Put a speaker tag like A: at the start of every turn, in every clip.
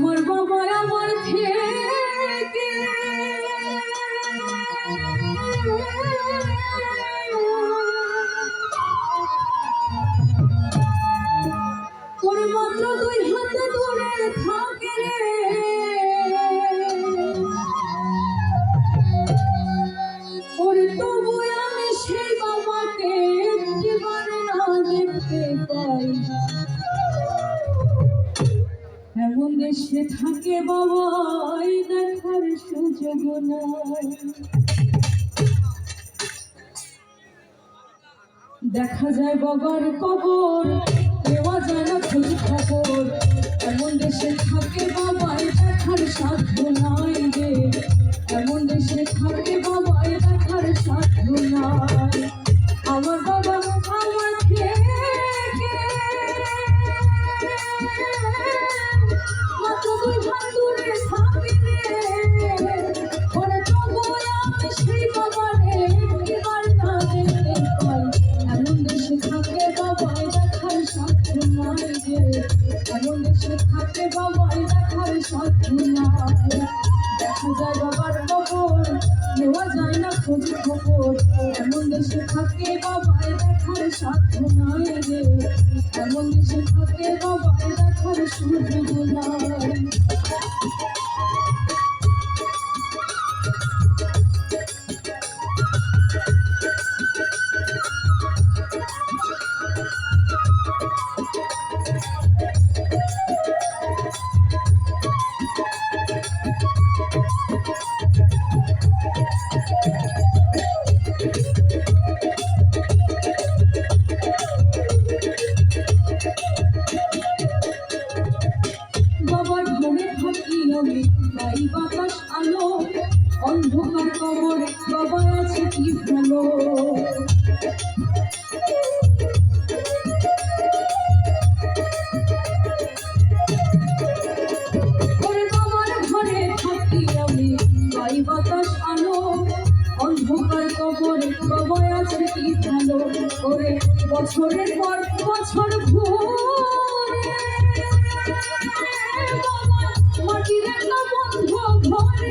A: মরব মরা মরছে বাবাই দেখার সুযোগ নাই। দেখা যায় বাবার কবর দেওয়া যায় না খোঁজ খবর। এমন দেশে থাকে বাবাই দেখার সাধ্য এমন দেশে থাকে বাবাই দেখার নাই দেখা যায় বাবার খবর নেওয়া যায় না খোঁজ খবর থাকে বাবাই দেখার সাধ্য নাই রে এমন দেশে থাকে বাবাই দেখার সুযোগ নাই ওরে বছরের পর বছর ঘুরে। মাটির বন্ধ ঘরে।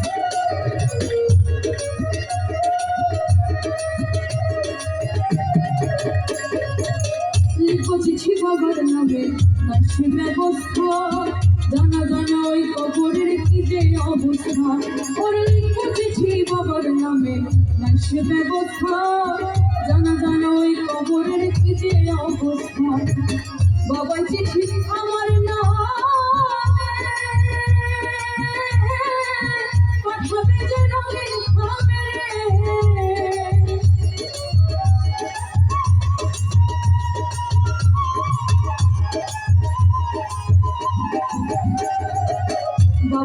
A: ব্যবস্থা জানা জানা ওই কবরের কি যে অবস্থা? ওরে লিখো চিঠি বাবার নামে আসে ব্যবস্থা। জানা জানা ওই খবরের কি যে অবস্থা? বাবাই চিঠি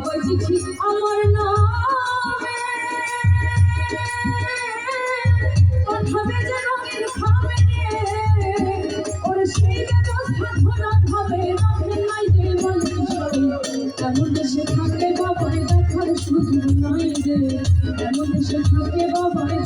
A: বাবা আমার নামে পাঠাবে যে রঙের খামে ওর সেই ব্যবস্থা ভাবে রাখে নাই যে মানুষ এমন দেখার সুযোগ নাই যে এমন দেশে থাকে বাবাই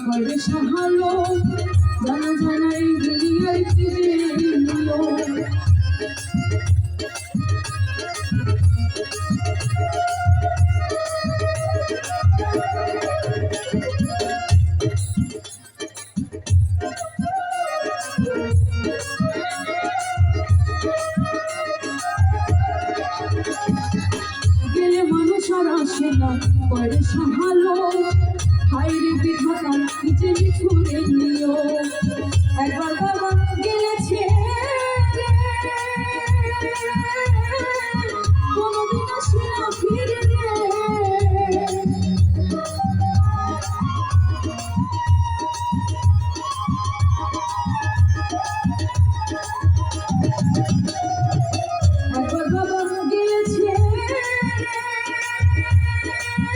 A: করে সাহালো জানা জানাই দুনিয়ায় ফিরে দিল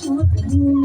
A: smoothly.